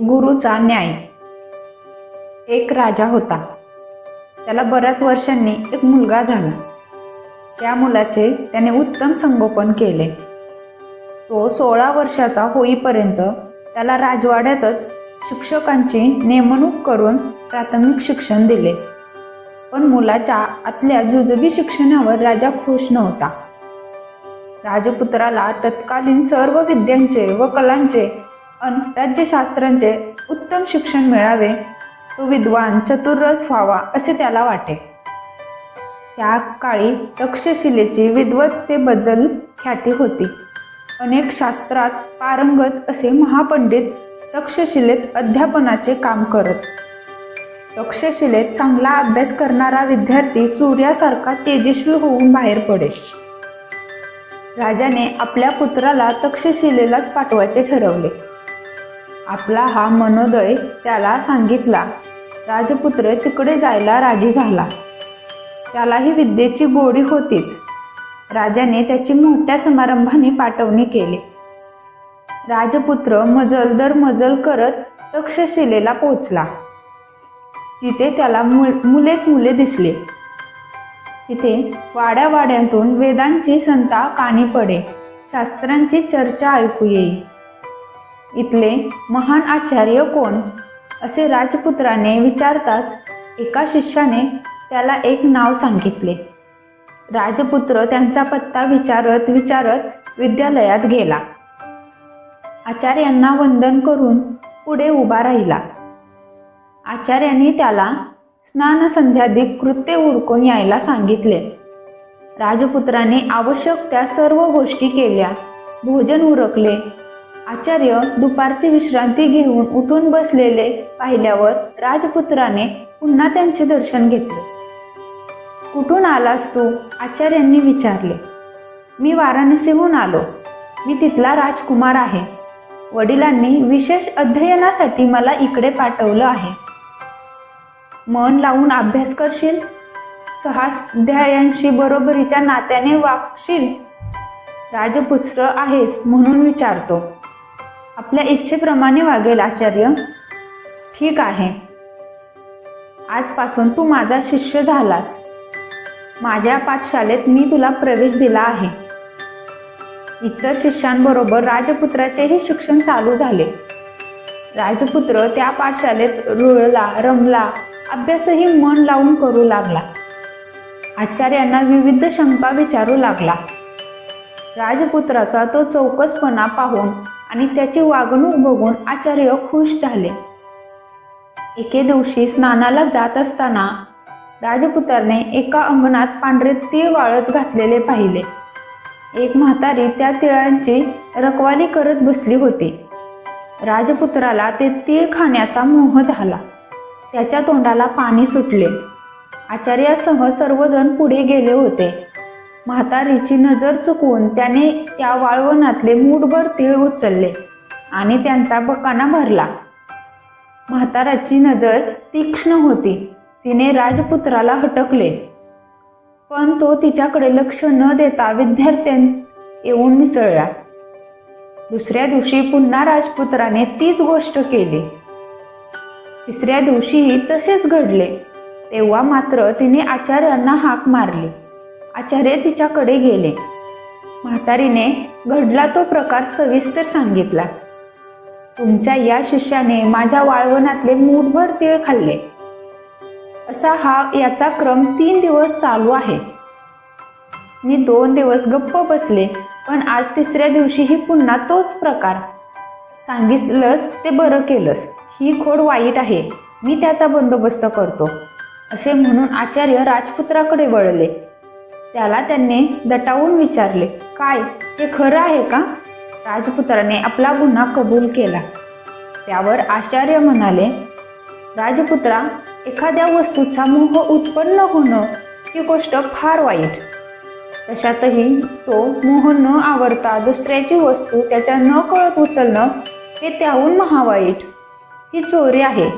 गुरुचा न्याय. एक राजा होता. त्याला बऱ्याच वर्षांनी एक मुलगा झाला. त्या मुलाचे त्याने उत्तम संगोपन केले. तो सोळा वर्षाचा होईपर्यंत त्याला राजवाड्यातच शिक्षकांची नेमणूक करून प्राथमिक शिक्षण दिले. पण मुलाच्या आतल्या जुजबी शिक्षणावर राजा खुश नव्हता. राजपुत्राला तत्कालीन सर्व विद्यांचे व कलांचे अन राज्यशास्त्रांचे उत्तम शिक्षण मिळावे तो विद्वान चतुर्रस व्हावा असे त्याला वाटे. त्या काळी तक्षशिलेची विद्वत्तेबद्दल ख्याती होती. अनेक शास्त्रात पारंगत असे महापंडित तक्षशिलेत अध्यापनाचे काम करत. तक्षशिलेत चांगला अभ्यास करणारा विद्यार्थी सूर्यासारखा तेजस्वी होऊन बाहेर पडे राजाने आपल्या पुत्राला तक्षशिलेलाच पाठवायचे ठरवले. आपला हा मनोदय त्याला सांगितला. राजपुत्र तिकडे जायला राजी झाला. त्यालाही विद्येची गोडी होतीच. राजाने त्याची मोठ्या समारंभाने पाठवणी केली. राजपुत्र मजल दर मजल करत तक्षशिलेला पोचला. तिथे त्याला मुल मुलेच मुले दिसले. तिथे वाड्यावाड्यांतून वेदांची संता कानी पडे. शास्त्रांची चर्चा ऐकू येई. इथले महान आचार्य कोण? असे राजपुत्राने विचारताच एका शिष्याने त्याला एक नाव सांगितले. राजपुत्र त्यांचा पत्ता विचारत विचारत विद्यालयात गेला. आचार्यांना वंदन करून पुढे उभा राहिला. आचार्यांनी त्याला स्नान संध्यादिक कृत्य उरकून यायला सांगितले. राजपुत्राने आवश्यक त्या सर्व गोष्टी केल्या. भोजन उरकले. आचार्य दुपारची विश्रांती घेऊन उठून बसलेले पाहिल्यावर राजपुत्राने पुन्हा त्यांचे दर्शन घेतले. कुठून आलास तू? आचार्यांनी विचारले. मी वाराणसीहून आलो. मी तिथला राजकुमार आहे. वडिलांनी विशेष अध्ययनासाठी मला इकडे पाठवलं आहे. मन लावून अभ्यास करशील? सहाध्यायांशी बरोबरीच्या नात्याने वागशील? राजपुत्र आहेस म्हणून विचारतो. आपल्या इच्छेप्रमाणे वागेल आचार्य. ठीक आहे. आजपासून तू माझा शिष्य झालास. माझ्या पाठशाळेत मी तुला प्रवेश दिला आहे. इतर शिष्यांबरोबर राजपुत्राचेही शिक्षण चालू झाले. राजपुत्र त्या पाठशाळेत रुळला रमला अभ्यासही मन लावून करू लागला. आचार्यांना विविध शंका विचारू लागला. राजपुत्राचा तो चौकसपणा पाहून आणि त्याची वागणूक बघून आचार्य खुश झाले. एके दिवशी स्नानाला जात असताना राजपुत्राने एका अंगणात पांढरे तीळ वाळत घातलेले पाहिले. एक म्हातारी त्या तिळांची रखवाली करत बसली होती. राजपुत्राला ते तीळ खाण्याचा मोह झाला. त्याच्या तोंडाला पाणी सुटले. आचार्यासह सर्वजण पुढे गेले होते. म्हातारीची नजर चुकवून त्याने त्या वाळवणातले मूठभर तीळ उचलले आणि त्यांचा बकाना भरला. म्हाताराची नजर तीक्ष्ण होती. तिने राजपुत्राला हटकले. पण तो तिच्याकडे लक्ष न देता विद्यार्थ्यां येऊन मिसळला. दुसऱ्या दिवशी पुन्हा राजपुत्राने तीच गोष्ट केली. तिसऱ्या दिवशीही तसेच घडले. तेव्हा मात्र तिने आचार्यांना हाक मारली. आचार्य तिच्याकडे गेले. म्हातारीने घडला तो प्रकार सविस्तर सांगितला. तुमच्या या शिष्याने माझ्या वाळवणातले मूठभर तीळ खाल्ले. असा हा याचा क्रम तीन दिवस चालू आहे. मी दोन दिवस गप्प बसले पण आज तिसऱ्या दिवशीही पुन्हा तोच प्रकार. सांगितलंस ते बरं केलंस ही खोड वाईट आहे मी त्याचा बंदोबस्त करतो असे म्हणून आचार्य राजपुत्राकडे वळले. त्याला त्यांनी दटावून विचारले काय हे खरं आहे का? राजपुत्राने आपला गुन्हा कबूल केला. त्यावर आचार्य म्हणाले राजपुत्रा एखाद्या वस्तूचा मोह उत्पन्न होणं ही गोष्ट फार वाईट. तशातही तो मोह न आवडता दुसऱ्याची वस्तू त्याच्या न कळत उचलणं हे त्याहून महावाईट. ही चोरी आहे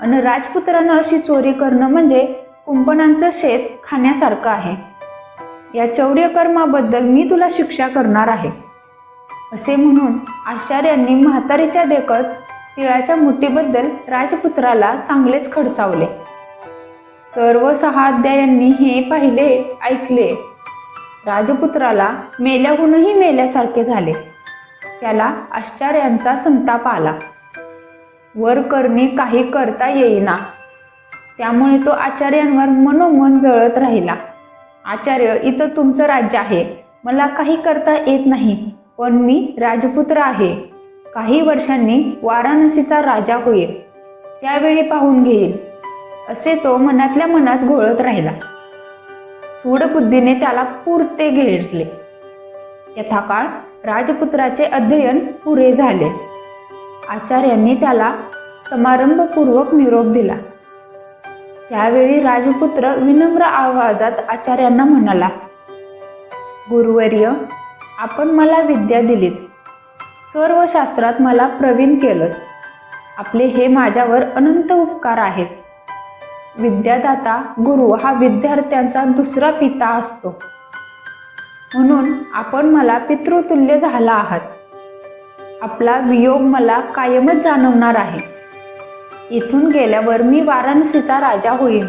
आणि राजपुत्रानं अशी चोरी करणं म्हणजे कुंपणांचं शेत खाण्यासारखं आहे. या चौर्यकर्माबद्दल मी तुला शिक्षा करणार आहे. असे म्हणून आचार्यांनी म्हातारीच्या देखत तिळाच्या मुठीबद्दल राजपुत्राला चांगलेच खडसावले. सर्व सहाध्यायांनी हे पाहिले ऐकले. राजपुत्राला मेल्याहूनही मेल्यासारखे झाले. त्याला आश्चर्यांचा संताप आला. वर करणी काही करता येईना. त्यामुळे तो आचार्यांवर मनोमन जळत राहिला. आचार्य इथं तुमचं राज्य आहे. मला काही करता येत नाही पण मी राजपुत्र आहे. काही वर्षांनी वाराणसीचा राजा होईल त्यावेळी पाहून घेईल असे तो मनातल्या मनात घोळत राहिला. सूडबुद्धीने त्याला पुरते घेरले. यथाकाळ राजपुत्राचे अध्ययन पुरे झाले. आचार्यांनी त्याला समारंभपूर्वक निरोप दिला. त्यावेळी राजपुत्र विनम्र आवाजात आचार्यांना म्हणाला गुरुवर्य आपण मला विद्या दिलीत. सर्व शास्त्रात मला प्रवीण केलं आपले हे माझ्यावर अनंत उपकार आहेत. विद्यादाता गुरु हा विद्यार्थ्यांचा दुसरा पिता असतो. म्हणून आपण मला पितृतुल्य झाला आहात. आपला वियोग मला कायमच जाणवणार आहे. इथून गेल्यावर मी वाराणसीचा राजा होईल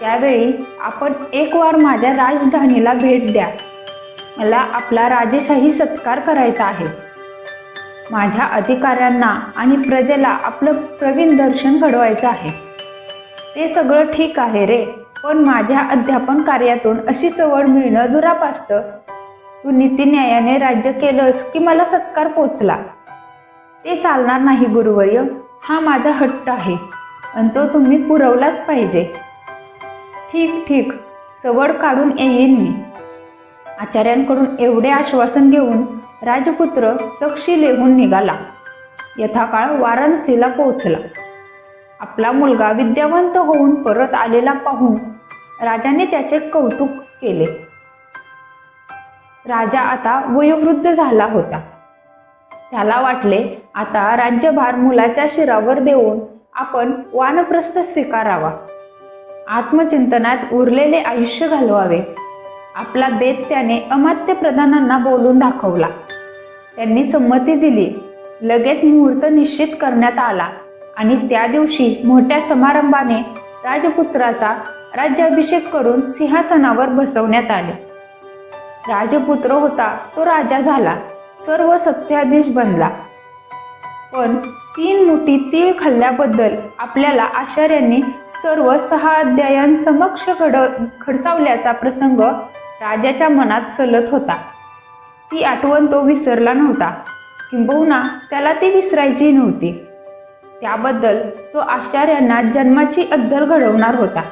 त्यावेळी आपण एक वार माझ्या राजधानीला भेट द्या. मला आपला राजेशाही सत्कार करायचा आहे. माझ्या अधिकाऱ्यांना आणि प्रजेला आपलं प्रवीण दर्शन घडवायचं आहे. ते सगळं ठीक आहे रे पण माझ्या अध्यापन कार्यातून अशी सवड मिळणं दुरापास्त. तू नीतीन्यायाने राज्य केलंस की मला सत्कार पोचला? ते चालणार नाही गुरुवर्य. हा माझा हट्ट आहे आणि तो तुम्ही पुरवलाच पाहिजे. ठीक ठीक. सवड काढून येईन मी. आचार्यांकडून एवढे आश्वासन घेऊन राजपुत्र तक्षी लेहून निघाला. यथाकाळ वाराणसीला पोहोचला. आपला मुलगा विद्यावंत होऊन परत आलेला पाहून राजाने त्याचे कौतुक केले. राजा आता वयोवृद्ध झाला होता. त्याला वाटले आता राज्यभार मुलाच्या शिरावर देऊन आपण वानप्रस्थ स्वीकारावा. आत्मचिंतनात उरलेले आयुष्य घालवावे. आपला बेत त्याने अमात्य प्रधानांना बोलून दाखवला. त्यांनी संमती दिली. लगेच मुहूर्त निश्चित करण्यात आला आणि त्या दिवशी मोठ्या समारंभाने राजपुत्राचा राज्याभिषेक करून सिंहासनावर बसवण्यात आले. राजपुत्र होता तो राजा झाला. सर्व सत्याधीश बनला. पण तीन मुठी तीळ खाल्ल्याबद्दल आपल्याला आचार्यांनी सर्व सहा अध्यायांसमक्ष घड खडसावल्याचा प्रसंग राजाच्या मनात सलत होता. ती आठवण तो विसरला नव्हता. किंबहुना त्याला ती विसरायची नव्हती. त्याबद्दल तो आचार्यांना जन्माची अद्दल घडवणार होता.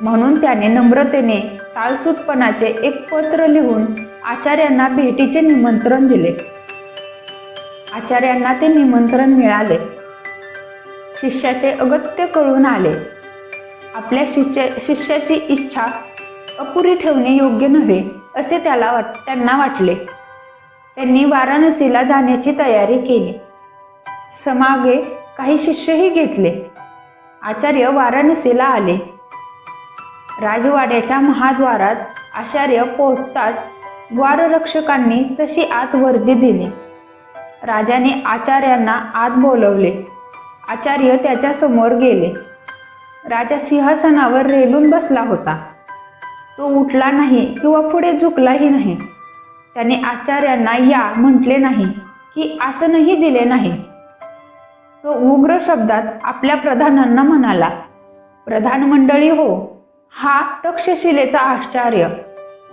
म्हणून त्याने नम्रतेने साळसूतपणाचे एक पत्र लिहून आचार्यांना भेटीचे निमंत्रण दिले. आचार्यांना ते निमंत्रण मिळाले. शिष्याचे अगत्य कळून आले. आपल्या शिष्य शिष्याची इच्छा अपुरी ठेवणे योग्य नव्हे असे त्याला वाट त्यांना वाटले. त्यांनी वाराणसीला जाण्याची तयारी केली. समागे काही शिष्यही घेतले. आचार्य वाराणसीला आले. राजवाड्याच्या महाद्वारात आचार्य पोहोचताच द्वाररक्षकांनी तशी आत वर्दी दिली. राजाने आचार्यांना आत बोलवले. आचार्य त्याच्यासमोर गेले. राजा सिंहासनावर रेलून बसला होता. तो उठला नाही किंवा पुढे झुकलाही नाही. त्याने आचार्यांना या म्हटले नाही की आसनही दिले नाही. तो उग्र शब्दात आपल्या प्रधानांना म्हणाला प्रधान मंडळी हो हा तक्षशिलेचा आश्चर्य.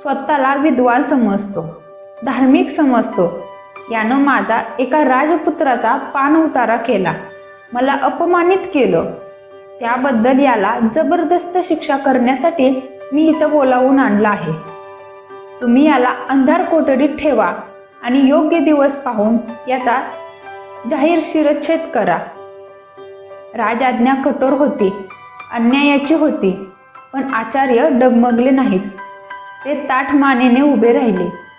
स्वतःला विद्वान समजतो धार्मिक समजतो यानं माझा एका राजपुत्राचा पान उतारा केला. मला अपमानित केलं. त्याबद्दल याला जबरदस्त शिक्षा करण्यासाठी मी इथं बोलावून आणलं आहे. तुम्ही याला अंधार कोठडीत ठेवा आणि योग्य दिवस पाहून याचा जाहीर शिरच्छेद करा. राजाज्ञा कठोर होती अन्यायाची होती पण आचार्य डगमगले नाहीत. ते ताठ मानेने उभे राहिले.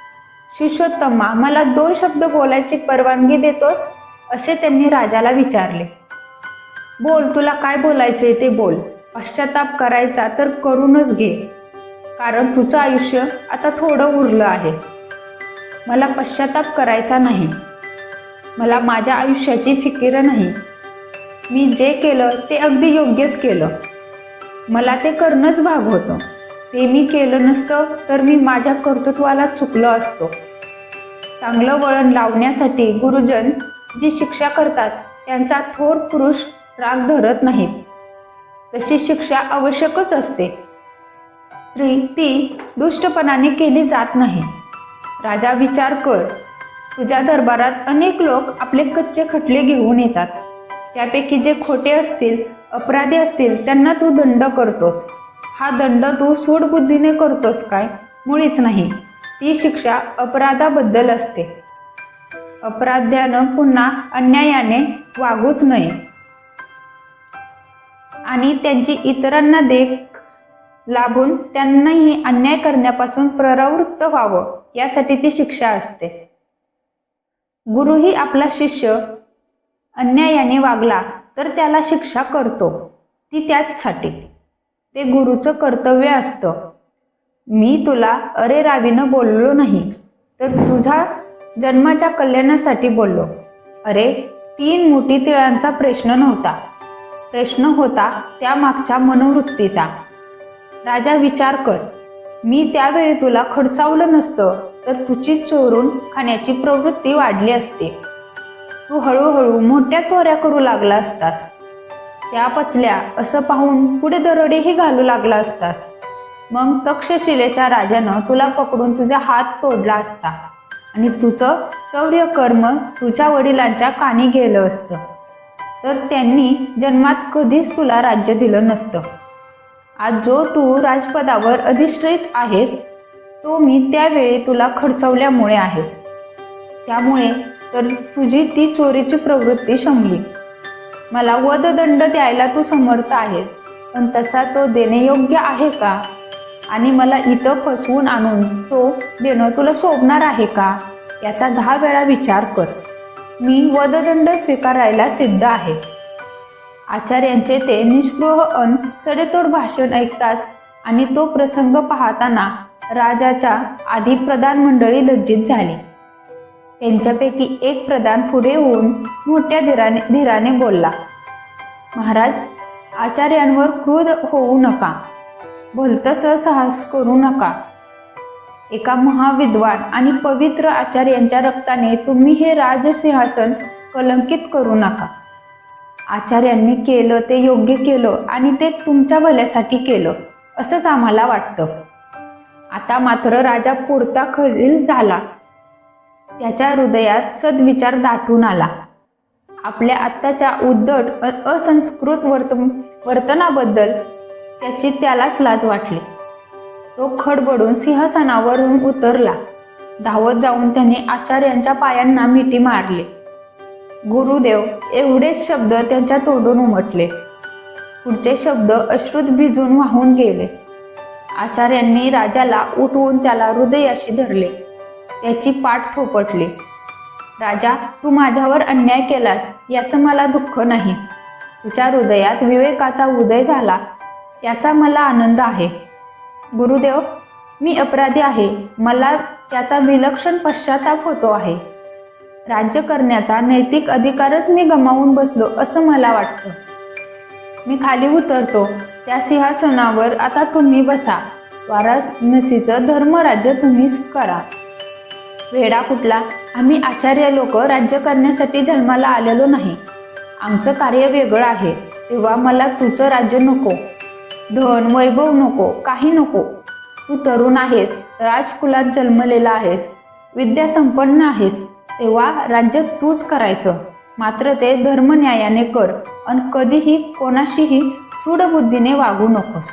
शिष्योत्तमा मला दोन शब्द बोलायची परवानगी देतोस? असे त्यांनी राजाला विचारले. बोल तुला काय बोलायचे ते बोल. पश्चाताप करायचा तर करूनच घे. कारण तुझं आयुष्य आता थोडं उरलं आहे. मला पश्चाताप करायचा नाही. मला माझ्या आयुष्याची फिकीर नाही. मी जे केलं ते अगदी योग्यच केलं. मला ते करणंच भाग होतं. ते मी केलं नसतं तर मी माझ्या कर्तृत्वाला चुकलो असतो. चांगलं वळण लावण्यासाठी गुरुजन जी शिक्षा करतात त्यांचा थोर पुरुष राग धरत नाहीत. तशी शिक्षा आवश्यकच असते. स्त्री ती दुष्टपणाने केली जात नाही. राजा विचार कर. तुझ्या दरबारात अनेक लोक आपले कच्चे खटले घेऊन येतात. त्यापैकी जे खोटे असतील अपराधी असतील त्यांना तू दंड करतोस. हा दंड तू सूडबुद्धीने करतोस काय? मुळीच नाही. ती शिक्षा अपराधाबद्दल असते. अपराध्यानं पुन्हा अन्यायाने वागूच नये. आणि त्यांची इतरांना देख लाभून त्यांनाही अन्याय करण्यापासून प्रवृत्त व्हावं यासाठी ती शिक्षा असते. गुरुही आपला शिष्य अन्यायाने वागला तर त्याला शिक्षा करतो. ती त्याचसाठी. ते गुरुचं कर्तव्य असतं. मी तुला अरे रावीनं बोललो नाही तर तुझ्या जन्माच्या कल्याणासाठी बोललो. अरे तीन मोठी तिळांचा प्रश्न नव्हता. प्रश्न होता त्या मागच्या मनोवृत्तीचा. राजा विचार कर मी त्यावेळी तुला खडसावलं नसतं तर तुझी चोरून खाण्याची प्रवृत्ती वाढली असते. तू हळूहळू मोठ्या चोऱ्या करू लागला असतास. त्या पचल्या असं पाहून पुढे दरोडेही घालू लागला असतास. मग तक्षशिलेच्या राजानं तुला पकडून तुझा हात तोडला असता आणि तुझं चौर्य कर्म तुझ्या वडिलांच्या कानी गेलं असतं. तर त्यांनी जन्मात कधीच तुला राज्य दिलं नसतं. आज जो तू राजपदावर अधिष्ठित आहेस तो मी त्यावेळी तुला खडसवल्यामुळे आहेस. त्यामुळे तर तुझी ती चोरीची प्रवृत्ती शमली मला वधदंड द्यायला तू समर्थ आहेस पण तसा तो देणे योग्य आहे का? आणि मला इथं फसवून आणून तो देणं तुला शोभणार आहे का? याचा दहा वेळा विचार कर. मी वधदंड स्वीकारायला सिद्ध आहे. आचार्यांचे ते निष्पृह अन सडेतोड भाषण ऐकताच आणि तो प्रसंग पाहताना राजाच्या आधी प्रधान मंडळी लज्जित झाली. त्यांच्यापैकी एक प्रधान पुढे होऊन मोठ्या धीराने धीराने बोलला महाराज आचार्यांवर क्रोध होऊ नका. भलतसं साहस करू नका. एका महाविद्वान आणि पवित्र आचार्यांच्या रक्ताने तुम्ही हे राजसिंहासन कलंकित करू नका. आचार्यांनी केलं ते योग्य केलं आणि ते तुमच्या भल्यासाठी केलं असंच आम्हाला वाटतं. आता मात्र राजा पुरता खलील झाला. त्याच्या हृदयात सद्विचार दाटून आला. आपल्या आत्ताच्या उद्धट अ- असंस्कृत वर्त वर्तनाबद्दल त्याची त्यालाच लाज वाटली. तो खडबडून सिंहासनावरून उतरला. धावत जाऊन त्याने आचार्यांच्या पायांना मिठी मारली. गुरुदेव एवढेच शब्द त्यांच्या तोंडून उमटले. पुढचे शब्द अश्रुत भिजून वाहून गेले. आचार्यांनी राजाला उठवून त्याला हृदयाशी धरले. त्याची पाठ थोपटली राजा तू माझ्यावर अन्याय केलास याचं मला दुःख नाही. तुझ्या हृदयात विवेकाचा उदय झाला याचा मला आनंद आहे. गुरुदेव मी अपराधी आहे मला त्याचा विलक्षण पश्चाताप होतो आहे. राज्य करण्याचा नैतिक अधिकारच मी गमावून बसलो असं मला वाटतं. मी खाली उतरतो त्या सिंहासनावर आता तुम्ही बसा. वाराणसीचं धर्मराज्य तुम्हीच करा. वेडा कुठला? आम्ही आचार्य लोक राज्य करण्यासाठी जन्माला आलेलो नाही. आमचं कार्य वेगळं आहे. तेव्हा मला तुझं राज्य नको. धन वैभव नको. काही नको. तू तरुण आहेस. राजकुलात जन्मलेला आहेस. विद्या संपन्न आहेस. तेव्हा राज्य तूच करायचं. मात्र ते धर्मन्यायाने कर आणि कधीही कोणाशीही सूडबुद्धीने वागू नकोस.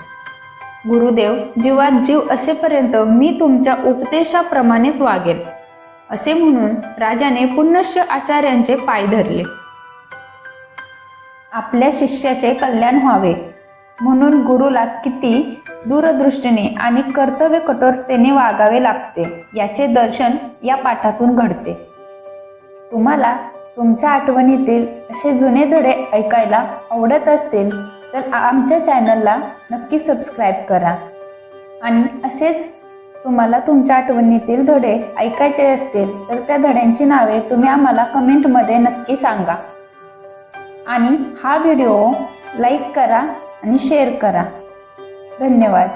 गुरुदेव जीवात जीव असेपर्यंत मी तुमच्या उपदेशाप्रमाणेच वागेल असे म्हणून राजाने पुण्यश्य आचार्यांचे पाय धरले. आपल्या शिष्याचे कल्याण व्हावे म्हणून गुरुला किती दूरदृष्टीने आणि कर्तव्य कठोरतेने वागावे लागते याचे दर्शन या पाठातून घडते. तुम्हाला तुमच्या आठवणीतील असे जुने धडे ऐकायला आवडत असतील तर आमच्या चॅनलला नक्की सबस्क्राईब करा. आणि असेच तुम्हाला तुमच्या आठवणीतील धडे ऐकायचे असतील तर त्या धड्यांची नावे तुम्ही आम्हाला कमेंटमध्ये नक्की सांगा. आणि हा व्हिडिओ लाईक करा आणि शेअर करा. धन्यवाद.